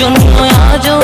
জন্য আজও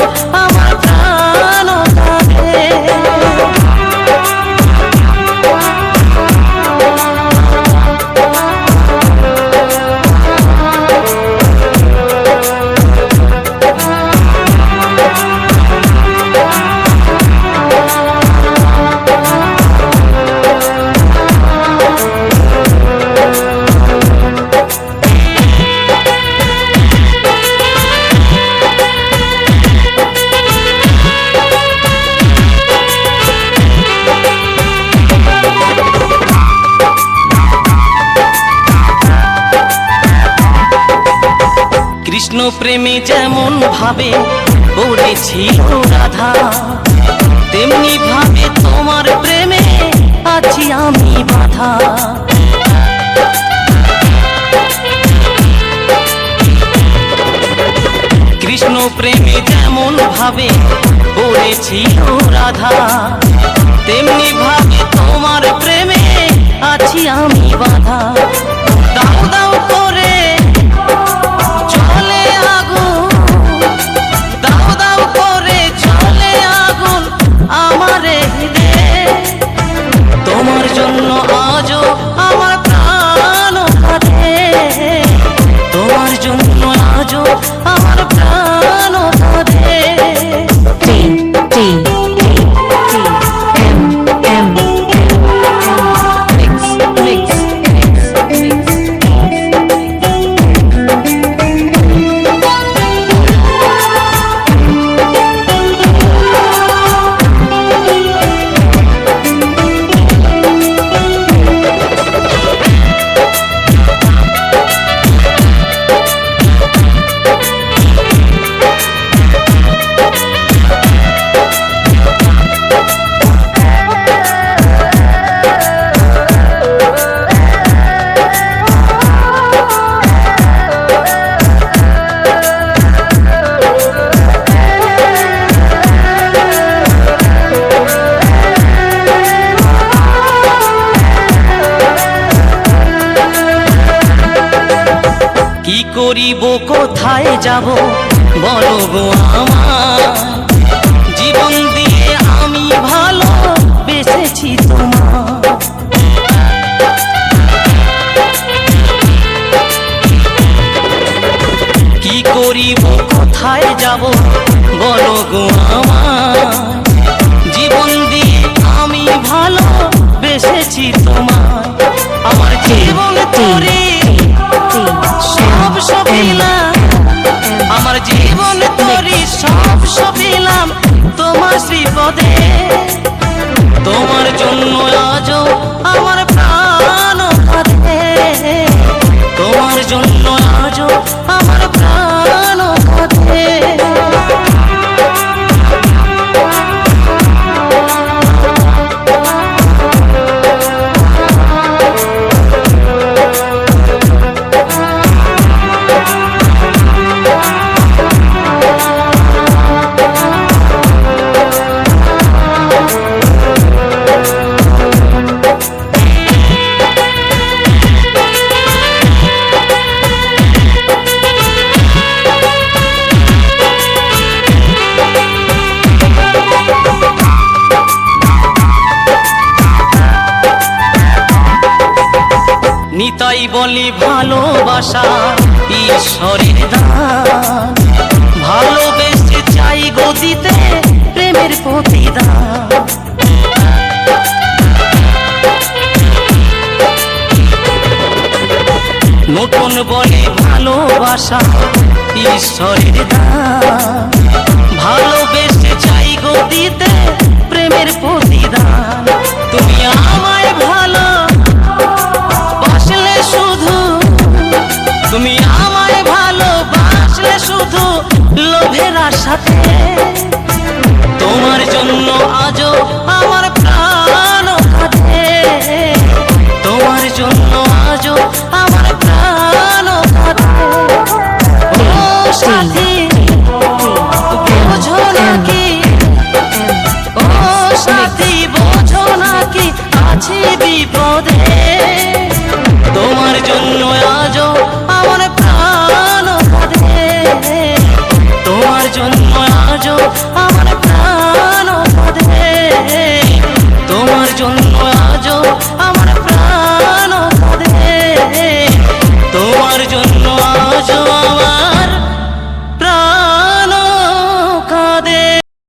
প্রেমে যেমন ভাবে পড়েছিল রাধা। তেমনি ভাবে তোমার প্রেমে আছি আমি বাধা। কৃষ্ণ প্রেমে যেমন ভাবে পড়েছিল রাধা। তেমনি ভাবে তোমার প্রেমে আছি আমি বাধা। করিব কোথায় যাব? বলো গো আমার, জীবন দিয়ে আমি ভালো বেসেছি তোমার। কি করিব, কোথায় যাব? বলো গো আমার, জীবন দিয়ে আমি ভালো বেসেছি তোমার। আমার জীবন তোরে জন্য আজও বলি ভালোবাসা ঈশ্বরের দান। ভালোবেসে চাই গদিতে প্রেমের প্রতিদান নতুন বলে ভালোবাসা ঈশ্বরের দান। ভালোবেসে চাই গদিতে প্রেমের প্রতিদান। আমায় ভালোবাসলে শুধু লোভের সাথে তোমার জন্য আজও আমার প্রাণ কাঁদে তোমার জন্য আজও আমার প্রাণ কাঁদে বোঝো নাকি? ও সাথী, বোঝো নাকি? আছি বিপদে।